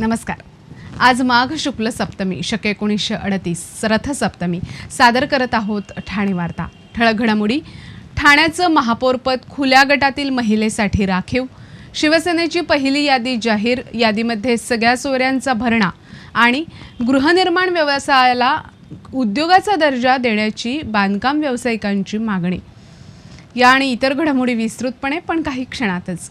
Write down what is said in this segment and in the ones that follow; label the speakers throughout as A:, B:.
A: नमस्कार. आज माघ शुक्ल सप्तमी शक एकोणीसशे अडतीस रथसप्तमी सादर करत आहोत ठाणे वार्ता. ठळक घडामोडी. ठाण्याचं महापौरपद खुल्या गटातील महिलेसाठी राखीव. शिवसेनेची पहिली यादी जाहीर यादीमध्ये सगळ्या सोयऱ्यांचा भरणा आणि गृहनिर्माण व्यवसायाला उद्योगाचा दर्जा देण्याची बांधकाम व्यावसायिकांची मागणी. या आणि इतर घडामोडी विस्तृतपणे पण काही क्षणातच.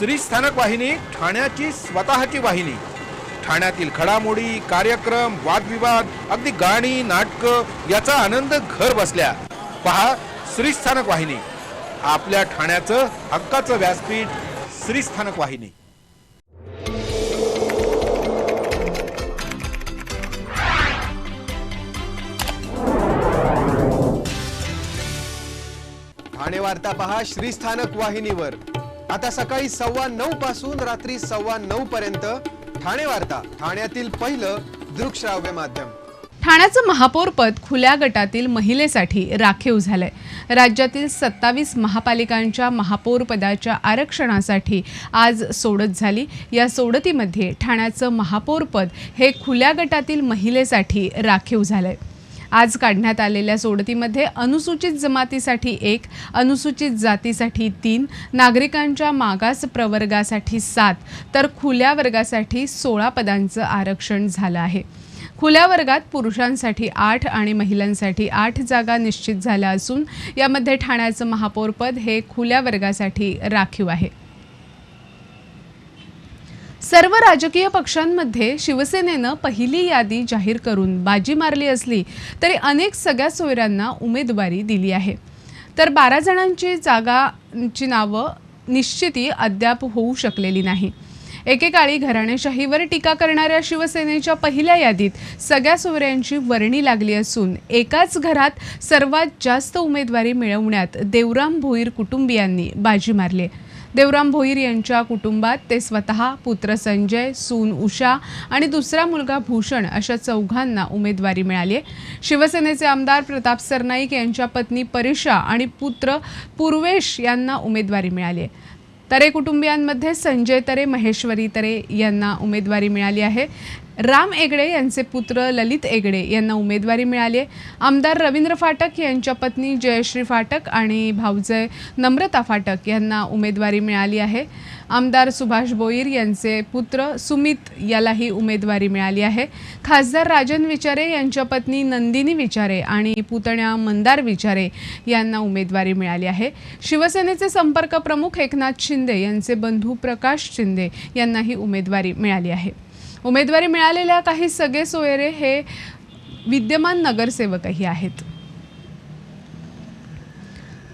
B: श्री स्थानक वाहिनी ठाण्याची स्वतःची वाहिनी. ठाण्यातील घडामोडी कार्यक्रम वादविवाद अगदी गाणी नाटकं याचा आनंद घर बसल्या. पहा श्री स्थानक वाहिनी. आपल्या ठाण्याचं हक्काचं व्यासपीठ श्री स्थानक वाहिनी.
C: ठाणे वार्ता पहा श्रीस्थानक वाहिनीवर. आता सकाळी सव्वा नऊ पासून रात्री सव्वा नऊ पर्यंत ठाणे वार्ता ठाण्यातील पहिलं दृकश्राव्य माध्यम.
A: ठाण्याचं महापौरपद खुल्या गटातील महिलेसाठी राखीव झालंय. राज्यातील सत्तावीस महापालिकांच्या महापौरपदाच्या आरक्षणासाठी आज सोडत झाली. या सोडतीमध्ये ठाण्याचं महापौरपद हे खुल्या गटातील महिलेसाठी राखीव झालंय. आज काढण्यात आलेल्या सोडतीमध्ये अनुसूचित जमातीसाठी एक अनुसूचित जातीसाठी तीन नागरिकांच्या मागास प्रवर्गासाठी सात तर खुल्या वर्गासाठी सोळा पदांचं आरक्षण झालं आहे. खुल्या वर्गात पुरुषांसाठी आठ आणि महिलांसाठी आठ जागा निश्चित झाल्या असून यामध्ये ठाण्याचं महापौरपद हे खुल्या वर्गासाठी राखीव आहे. सर्व राजकीय पक्षांमध्ये शिवसेनेनं पहिली यादी जाहीर करून बाजी मारली असली तरी अनेक सगळ्या सोयऱ्यांना उमेदवारी दिली आहे तर बारा जणांची जागांची नावं निश्चिती अद्याप होऊ शकलेली नाही एकेकाळी घराणेशाहीवर टीका करणाऱ्या शिवसेनेच्या पहिल्या यादीत सगळ्या सोयऱ्यांची वर्णी लागली असून एकाच घरात सर्वात जास्त उमेदवारी मिळवण्यात देवराम भोईर कुटुंबियांनी बाजी मारली आहे. देवराम भोईर यांच्या कुटुंबात ते स्वतः पुत्र संजय सून उषा आणि दुसरा मुलगा भूषण अशा चौघांना उमेदवारी मिळाली आहे. शिवसेनेचे आमदार प्रताप सरनाईक यांच्या पत्नी परिषा आणि पुत्र पूर्वेश यांना उमेदवारी मिळाली आहे. तरे कुटुंबियांमध्ये संजय तरे महेश्वरी तरे यांना उमेदवारी मिळाली आहे. राम एगडे यांचे पुत्र ललित एगडे यांना उमेदवारी मिळाली आहे. आमदार रवींद्र फाटक यांच्या पत्नी जयश्री फाटक आणि भाऊजय नम्रता फाटक यांना उमेदवारी मिळाली आहे. आमदार सुभाष बोईर यांचे पुत्र सुमित यालाही उमेदवारी मिळाली आहे. खासदार राजन विचारे यांच्या पत्नी नंदिनी विचारे आणि पुतण्या मंदार विचारे यांना उमेदवारी मिळाली आहे. शिवसेनेचे संपर्क प्रमुख एकनाथ शिंदे यांचे बंधू प्रकाश शिंदे यांनाही उमेदवारी मिळाली आहे. उमेदवारी मिळालेल्या काही सगळे सोयरे हे विद्यमान नगरसेवकही आहेत.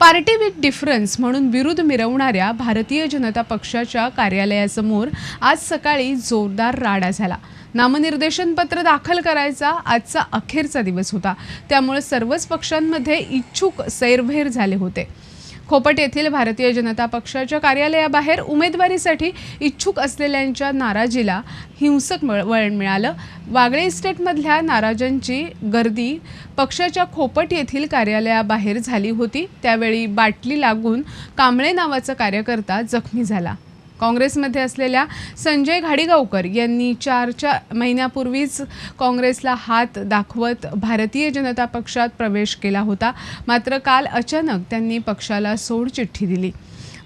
A: पार्टी विथ डिफरन्स म्हणून विरोध मिरवणाऱ्या भारतीय जनता पक्षाच्या कार्यालयासमोर आज सकाळी जोरदार राडा झाला. नामनिर्देशन पत्र दाखल करायचा आजचा अखेरचा दिवस होता. त्यामुळे सर्वच पक्षांमध्ये इच्छुक सैरभैर झाले होते. खोपट येथील भारतीय जनता पक्षाच्या कार्यालयाबाहेर उमेदवारीसाठी इच्छुक असलेल्यांच्या नाराजीला हिंसक वळ- वळण मिळालं. वागळे इस्टेटमधल्या नाराजांची गर्दी पक्षाच्या खोपट येथील कार्यालयाबाहेर झाली होती. त्यावेळी बाटली लागून कांबळे नावाचा कार्यकर्ता जखमी झाला. काँग्रेसमध्ये असलेल्या संजय घाडीगावकर यांनी चारच्या महिन्यापूर्वीच काँग्रेसला हात दाखवत भारतीय जनता पक्षात प्रवेश केला होता. मात्र काल अचानक त्यांनी पक्षाला सोडचिठ्ठी दिली.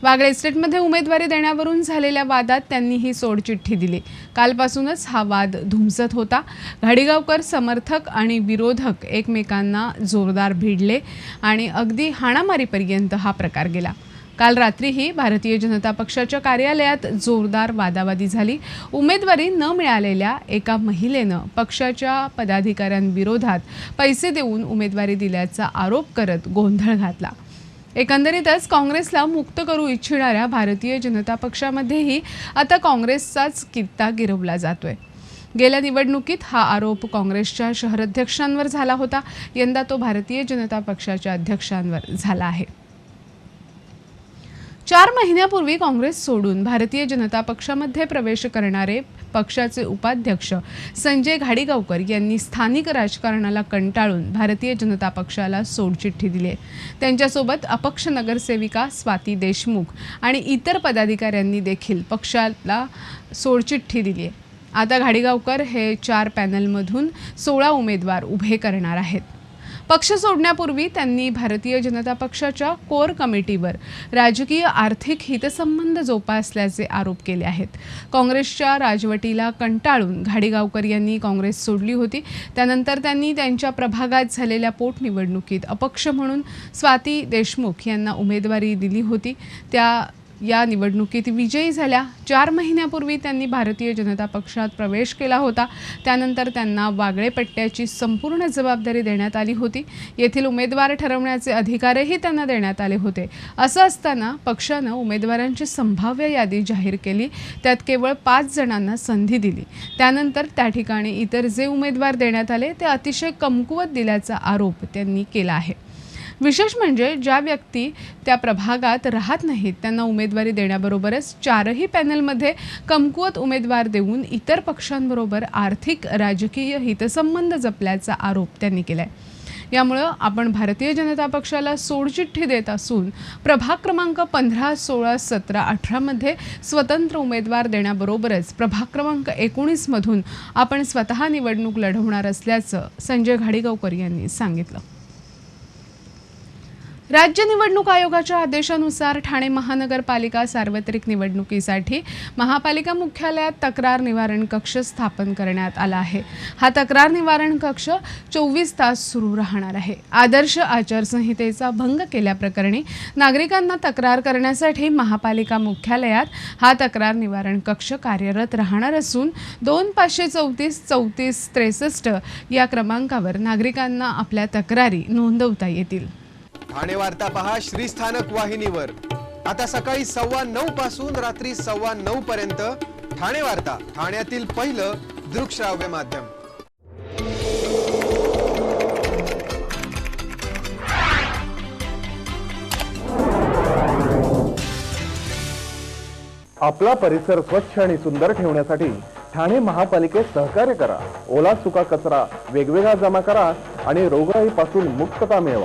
A: वागळे इस्टेटमध्ये उमेदवारी देण्यावरून झालेल्या वादात त्यांनी ही सोडचिठ्ठी दिली. कालपासूनच हा वाद धुमसत होता. घाडीगावकर समर्थक आणि विरोधक एकमेकांना जोरदार भिडले आणि अगदी हाणामारीपर्यंत हा प्रकार गेला. काल रात्रीही भारतीय जनता पक्षाच्या कार्यालयात जोरदार वादावादी झाली. उमेदवारी न मिळालेल्या एका महिलेनं पक्षाच्या पदाधिकाऱ्यांविरोधात पैसे देऊन उमेदवारी दिल्याचा आरोप करत गोंधळ घातला. एकंदरीतच काँग्रेसला मुक्त करू इच्छिणाऱ्या भारतीय जनता पक्षामध्येही आता काँग्रेसचाच कित्ता गिरवला जातोय. गेल्या निवडणुकीत हा आरोप काँग्रेसच्या शहराध्यक्षांवर झाला होता. यंदा तो भारतीय जनता पक्षाच्या अध्यक्षांवर झाला आहे. चार महिन्यापूर्वी काँग्रेस सोडून भारतीय जनता पक्षामध्ये प्रवेश करणारे पक्षाचे उपाध्यक्ष संजय घाडीगावकर यांनी स्थानिक राजकारणाला कंटाळून भारतीय जनता पक्षाला सोडचिठ्ठी दिली. आहे त्यांच्यासोबत अपक्ष नगरसेविका स्वाती देशमुख आणि इतर पदाधिकाऱ्यांनी देखील पक्षाला सोडचिठ्ठी दिली. आहे आता घाडीगावकर हे चार पॅनलमधून सोळा उमेदवार उभे करणार आहेत. पक्ष सोडण्यापूर्वी त्यांनी भारतीय जनता पक्षाच्या कोर कमिटीवर राजकीय आर्थिक हितसंबंध जोपासल्याचे आरोप केले आहेत. काँग्रेसच्या राजवटीला कंटाळून घाडीगावकर यांनी काँग्रेस सोडली होती. त्यानंतर त्यांनी त्यांच्या प्रभागात झालेल्या पोटनिवडणुकीत अपक्ष म्हणून स्वाती देशमुख यांना उमेदवारी दिली होती. त्या या निवडणुकीत विजयी झाल्या. चार महिन्यापूर्वी त्यांनी भारतीय जनता पक्षात प्रवेश केला होता. त्यानंतर त्यांना वागळे पट्ट्याची संपूर्ण जबाबदारी देण्यात आली होती. येथील उमेदवार ठरवण्याचे अधिकारही त्यांना देण्यात आले होते. असं असताना पक्षानं उमेदवारांची संभाव्य यादी जाहीर केली. त्यात केवळ पाच जणांना संधी दिली. त्यानंतर त्या ठिकाणी इतर जे उमेदवार देण्यात आले ते अतिशय कमकुवत दिल्याचा आरोप त्यांनी केला आहे. विशेष म्हणजे ज्या व्यक्ती त्या प्रभागात राहत नाहीत त्यांना उमेदवारी देण्याबरोबरच चारही पॅनलमध्ये कमकुवत उमेदवार देऊन इतर पक्षांबरोबर आर्थिक राजकीय हितसंबंध जपल्याचा आरोप त्यांनी केला आहे यामुळं आपण भारतीय जनता पक्षाला सोडचिठ्ठी देत असून प्रभाग क्रमांक पंधरा सोळा सतरा अठरामध्ये स्वतंत्र उमेदवार देण्याबरोबरच प्रभाग क्रमांक एकोणीसमधून आपण स्वतः निवडणूक लढवणार असल्याचं संजय घाडीगावकर यांनी सांगितलं. राज्य निवडणूक आयोगाच्या आदेशानुसार ठाणे महानगरपालिका सार्वत्रिक निवडणुकीसाठी महापालिका मुख्यालयात तक्रार निवारण कक्ष स्थापन करण्यात आला आहे. हा तक्रार निवारण कक्ष चोवीस तास सुरू राहणार आहे. आदर्श आचारसंहितेचा भंग केल्याप्रकरणी नागरिकांना तक्रार करण्यासाठी महापालिका मुख्यालयात हा तक्रार निवारण कक्ष कार्यरत राहणार असून दोन पाचशे चौतीस चौतीस त्रेसष्ट या क्रमांकावर नागरिकांना आपल्या तक्रारी नोंदवता येतील.
C: ठाणे वार्ता पहा श्रीस्थानक वाहिनीवर. आता सकाळी सव्वा नऊ पासून रात्री सव्वा नऊ पर्यंत ठाणे वार्ता ठाण्यातील पहिलं दृकश्राव्य माध्यम.
D: आपला परिसर स्वच्छ आणि सुंदर ठेवण्यासाठी ठाणे महापालिकेत सहकार्य करा. ओला सुका कचरा वेगवेगळा जमा करा आणि रोगराईपासून मुक्तता मिळवा.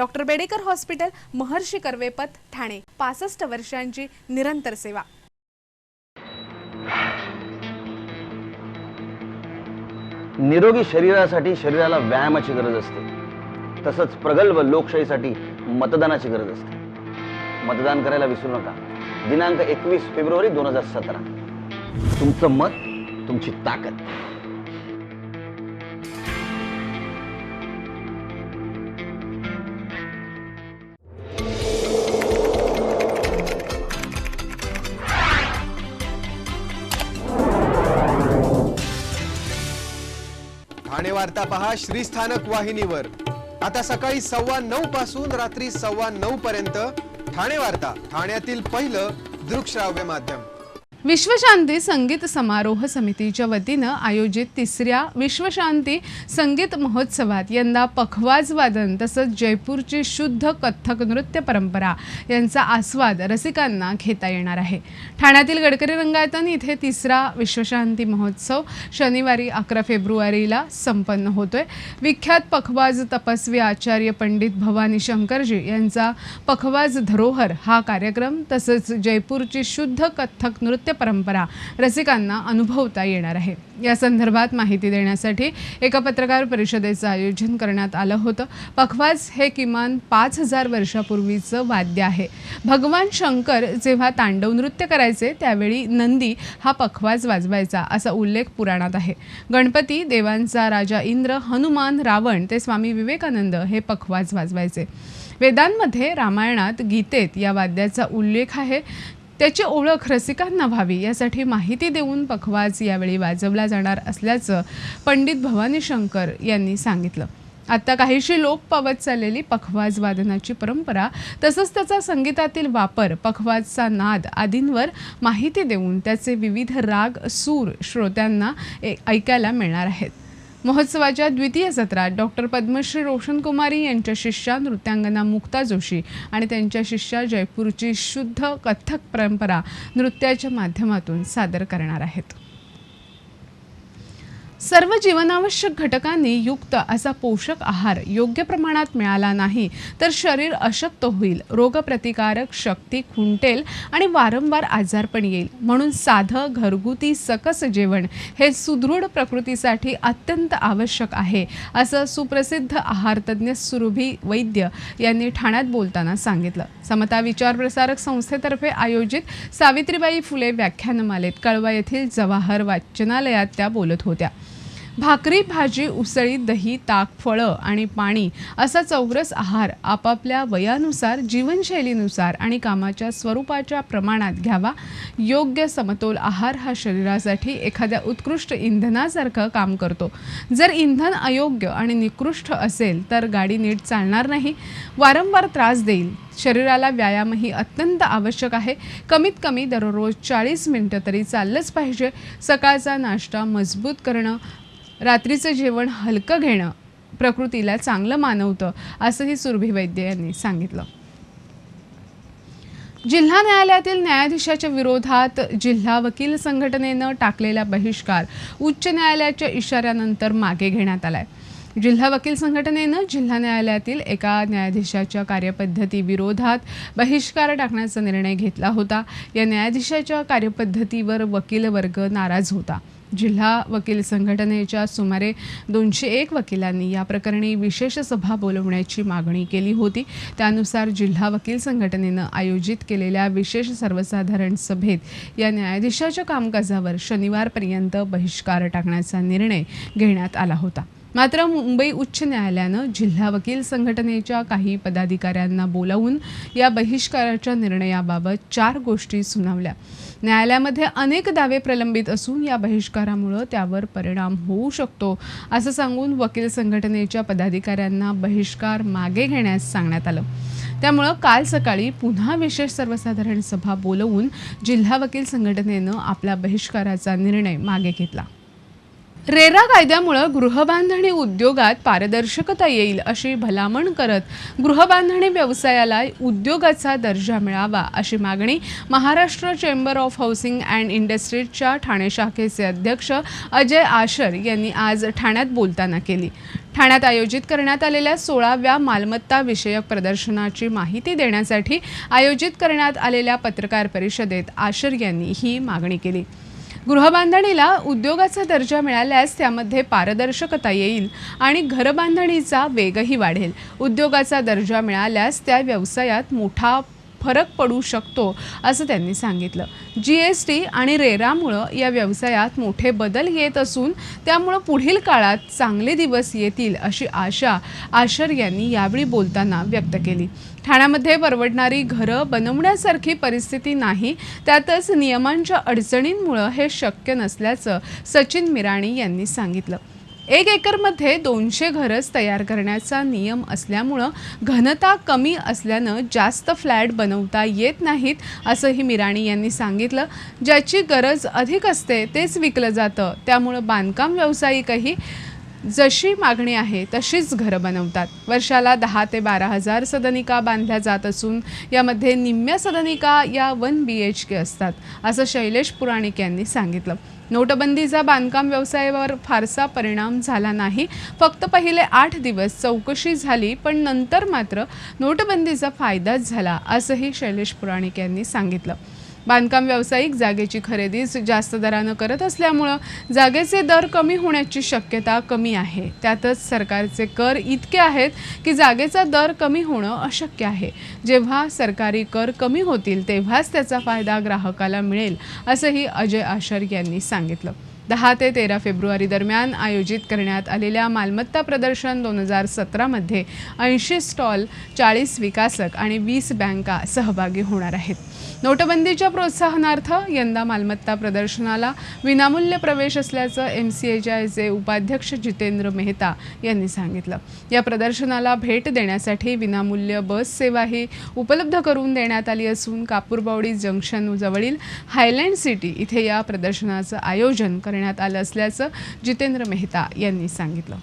E: Doctor Bedekar hospital Maharshi Karvepath Thane. पासष्ट वर्षांची निरंतर सेवा.
F: निरोगी शरीरासाठी शरीराला व्यायामाची गरज असते. तसंच प्रगल्भ लोकशाहीसाठी मतदानाची गरज असते. मतदान करायला विसरू नका. दिनांक एकवीस फेब्रुवारी दोन हजार सतरा. तुमचं मत तुमची ताकद.
C: वार्ता पहा श्रीस्थानक वाहिनीवर. आता सकाळी सव्वा नऊ पासून रात्री सव्वा नऊ पर्यंत ठाणे वार्ता ठाण्यातील पहिलं दृकश्राव्य माध्यम.
A: विश्वशांती संगीत समारोह समितीच्या वतीनं आयोजित तिसऱ्या विश्वशांती संगीत महोत्सवात यंदा पखवाज वादन तसंच जयपूरची शुद्ध कथ्थक नृत्य परंपरा यांचा आस्वाद रसिकांना घेता येणार आहे. ठाण्यातील गडकरी रंगायतन इथे तिसरा विश्वशांती महोत्सव शनिवारी अकरा फेब्रुवारीला संपन्न होतोय. विख्यात पखवाज तपस्वी आचार्य पंडित भवानी शंकरजी यांचा पखवाज धरोहर हा कार्यक्रम तसंच जयपूरची शुद्ध कथ्थक नृत्य नृत्य परंपरा रसिकांना अनुभवता येणार आहे. या संदर्भात माहिती देण्यासाठी एका पत्रकार परिषदेचं आयोजन करण्यात आलं होतं. पखवाज हे किमान पाच हजार वर्षापूर्वीचं वाद्य आहे. भगवान शंकर जेव्हा तांडव नृत्य करायचे त्यावेळी नंदी हा पखवाज वाजवायचा असा उल्लेख पुराणात आहे. गणपती देवांचा राजा इंद्र हनुमान रावण ते स्वामी विवेकानंद हे पखवाज वाजवायचे. वेदांमध्ये रामायणात गीतेत या वाद्याचा उल्लेख आहे. त्याची ओळख रसिकांना व्हावी यासाठी माहिती देऊन पखवाज यावेळी वाजवला जाणार असल्याचं पंडित भवानी शंकर यांनी सांगितलं. आत्ता काहीशी लोप पावत चाललेली पखवाज वादनाची परंपरा तसंच त्याचा संगीतातील वापर पखवाजचा नाद आदींवर माहिती देऊन त्याचे विविध राग सूर श्रोत्यांना ए- ऐकायला मिळणार आहेत. महोत्सवाच्या द्वितीय सत्रात डॉक्टर पद्मश्री रोशन कुमारी यांच्या शिष्या नृत्यांगना मुक्ता जोशी आणि त्यांच्या शिष्या जयपूरची शुद्ध कथ्थक परंपरा नृत्याच्या माध्यमातून सादर करणार आहेत. सर्व जीवनावश्यक घटकांनी युक्त असा पोषक आहार योग्य प्रमाणात मिळाला नाही तर शरीर अशक्त होईल. रोगप्रतिकारक शक्ती खुंटेल आणि वारंवार आजारपण येईल. म्हणून साधं घरगुती सकस जेवण हे सुदृढ प्रकृतीसाठी अत्यंत आवश्यक आहे असं सुप्रसिद्ध आहारतज्ञ सुरभी वैद्य यांनी ठाण्यात बोलताना सांगितलं. समता विचार प्रसारक संस्थेतर्फे आयोजित सावित्रीबाई फुले व्याख्यानमालेत कळवा येथील जवाहर वाचनालयात त्या बोलत होत्या. भाकरी भाजी उसळी दही ताक फळं आणि पाणी असा चौरस आहार आपापल्या वयानुसार जीवनशैलीनुसार आणि कामाच्या स्वरूपाच्या प्रमाणात घ्यावा. योग्य समतोल आहार हा शरीरासाठी एखाद्या उत्कृष्ट इंधनासारखं काम करतो. जर इंधन अयोग्य आणि निकृष्ट असेल तर गाडी नीट चालणार नाही. वारंवार त्रास देईल. शरीराला व्यायामही अत्यंत आवश्यक आहे. कमीत कमी दररोज चाळीस मिनटं तरी चाललंच पाहिजे. सकाळचा नाश्ता मजबूत करणं रात्रीचं जेवण हलकं घेणं प्रकृतीला चांगलं मानवतं असंही सुरभी वैद्य यांनी सांगितलं. जिल्हा न्यायालयातील न्यायाधीशाच्या विरोधात जिल्हा वकील संघटनेनं टाकलेला बहिष्कार उच्च न्यायालयाच्या इशाऱ्यानंतर मागे घेण्यात आलाय. जिल्हा वकील संघटनेनं जिल्हा न्यायालयातील एका न्यायाधीशाच्या कार्यपद्धती विरोधात बहिष्कार टाकण्याचा निर्णय घेतला होता. या न्यायाधीशाच्या कार्यपद्धतीवर वकील वर्ग नाराज होता. जिल्हा वकील संघटनेच्या सुमारे दोनशे एक वकिलांनी या प्रकरणी विशेष सभा बोलवण्याची मागणी केली होती. त्यानुसार जिल्हा वकील संघटनेनं आयोजित केलेल्या विशेष सर्वसाधारण सभेत या न्यायाधीशाच्या कामकाजावर शनिवारपर्यंत बहिष्कार टाकण्याचा निर्णय घेण्यात आला होता. मात्र मुंबई उच्च न्यायालयानं जिल्हा वकील संघटनेच्या काही पदाधिकाऱ्यांना बोलावून या बहिष्काराच्या निर्णयाबाबत चार गोष्टी सुनावल्या. न्यायालयामध्ये अनेक दावे प्रलंबित असून या बहिष्कारामुळं त्यावर परिणाम होऊ शकतो असं सांगून वकील संघटनेच्या पदाधिकाऱ्यांना बहिष्कार मागे घेण्यास सांगण्यात आलं. त्यामुळं काल सकाळी पुन्हा विशेष सर्वसाधारण सभा बोलवून जिल्हा वकील संघटनेनं आपला बहिष्काराचा निर्णय मागे घेतला. रेरा कायद्यामुळं गृहबांधणी उद्योगात पारदर्शकता येईल अशी भलामण करत गृहबांधणी व्यवसायाला उद्योगाचा दर्जा मिळावा अशी मागणी Maharashtra chamber of housing and इंडस्ट्रीजच्या ठाणे शाखेचे अध्यक्ष अजय आशर यांनी आज ठाण्यात बोलताना केली. ठाण्यात आयोजित करण्यात आलेल्या सोळाव्या मालमत्ता विषयक प्रदर्शनाची माहिती देण्यासाठी आयोजित करण्यात आलेल्या पत्रकार परिषदेत आशर यांनी ही मागणी केली. गृहबांधणीला उद्योगाचा दर्जा मिळाल्यास त्यामध्ये पारदर्शकता येईल आणि घरबांधणीचा वेगही वाढेल. उद्योगाचा दर्जा मिळाल्यास त्या व्यवसायात मोठा फरक पडू शकतो असं त्यांनी सांगितलं. जी एस टी आणि रेरामुळं या व्यवसायात मोठे बदल येत असून त्यामुळं पुढील काळात चांगले दिवस येतील अशी आशा आशर यांनी यावेळी बोलताना व्यक्त केली. ठाण्यामध्ये परवडणारी घरं बनवण्यासारखी परिस्थिती नाही त्यातच नियमांच्या अडचणींमुळं हे शक्य नसल्याचं सचिन मिराणी यांनी सांगितलं. एक एकरमध्ये दोनशे घरच तयार करण्याचा नियम असल्यामुळं घनता कमी असल्यानं जास्त फ्लॅट बनवता येत नाहीत असंही मिराणी यांनी सांगितलं. ज्याची गरज अधिक असते तेच विकलं जातं. त्यामुळं बांधकाम व्यावसायिकही जशी मागणी आहे तशीच घरं बनवतात. वर्षाला दहा ते बारा हजार सदनिका बांधल्या जात असून यामध्ये निम्म्या सदनिका या वन बी एच के असतात असं शैलेश पुराणिक यांनी सांगितलं. नोटबंदीचा बांधकाम व्यवसायावर फारसा परिणाम झाला नाही. फक्त पहिले आठ दिवस चौकशी झाली पण नंतर मात्र नोटबंदीचा फायदाच झाला असंही शैलेश पुराणिक यांनी सांगितलं. बांधकाम व्यावसायिक जागेची खरेदीच जास्त दरानं करत असल्यामुळं जागेचे दर कमी होण्याची शक्यता कमी आहे. त्यातच सरकारचे कर इतके आहेत की जागेचा दर कमी होणं अशक्य आहे. जेव्हा सरकारी कर कमी होतील तेव्हाच त्याचा फायदा ग्राहकाला मिळेल असंही अजय आशर यांनी सांगितलं. दहा ते तेरा फेब्रुवारी दरम्यान आयोजित करण्यात आलेल्या मालमत्ता प्रदर्शन दोन हजार सतरामध्ये ऐंशी स्टॉल चाळीस विकासक आणि वीस बँका सहभागी होणार आहेत. नोटबंदीच्या प्रोत्साहनार्थ यंदा मालमत्ता प्रदर्शनाला विनामूल्य प्रवेश असल्याचं एम सी एचे उपाध्यक्ष जितेंद्र मेहता यांनी सांगितलं. या प्रदर्शनाला भेट देण्यासाठी विनामूल्य बस सेवाही उपलब्ध करून देण्यात आली असून कापूरबावडी जंक्शन जवळील हायलँड सिटी इथे या प्रदर्शनाचं आयोजन करण्यात आलं असल्याचं जितेंद्र मेहता यांनी सांगितलं.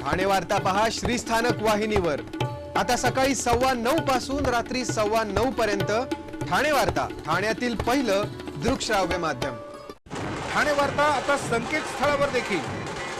C: ठाणे वार्ता पहा श्रीस्थानक वाहिनीवर. आता सकाळी सव्वा नऊ पासून रात्री सव्वा नऊ पर्यंत ठाणे वार्ता ठाण्यातील पहिलं दृकश्राव्य माध्यम.
B: ठाणे वार्ता आता संकेतस्थळावर देखील.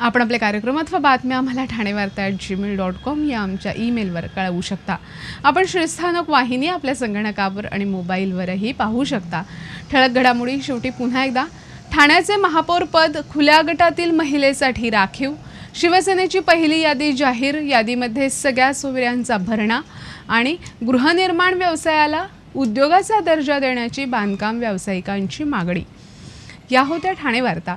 A: आपण आपले कार्यक्रम अथवा बातम्या आम्हाला Thanevarta at gmail dot com या आमच्या ईमेलवर कळवू शकता. आपण श्रीस्थानक वाहिनी आपल्या संगणकावर आणि मोबाईलवरही पाहू शकता. ठळक घडामोडी शेवटी पुन्हा एकदा. ठाण्याचे महापौरपद खुल्या गटातील महिलेसाठी राखीव. शिवसेनेची पहिली यादी जाहीर. यादीमध्ये सगळ्या सोयऱ्यांचा भरणा आणि गृहनिर्माण व्यवसायाला उद्योगाचा दर्जा देण्याची बांधकाम व्यावसायिकांची मागणी. या होत्या ठाणे वार्ता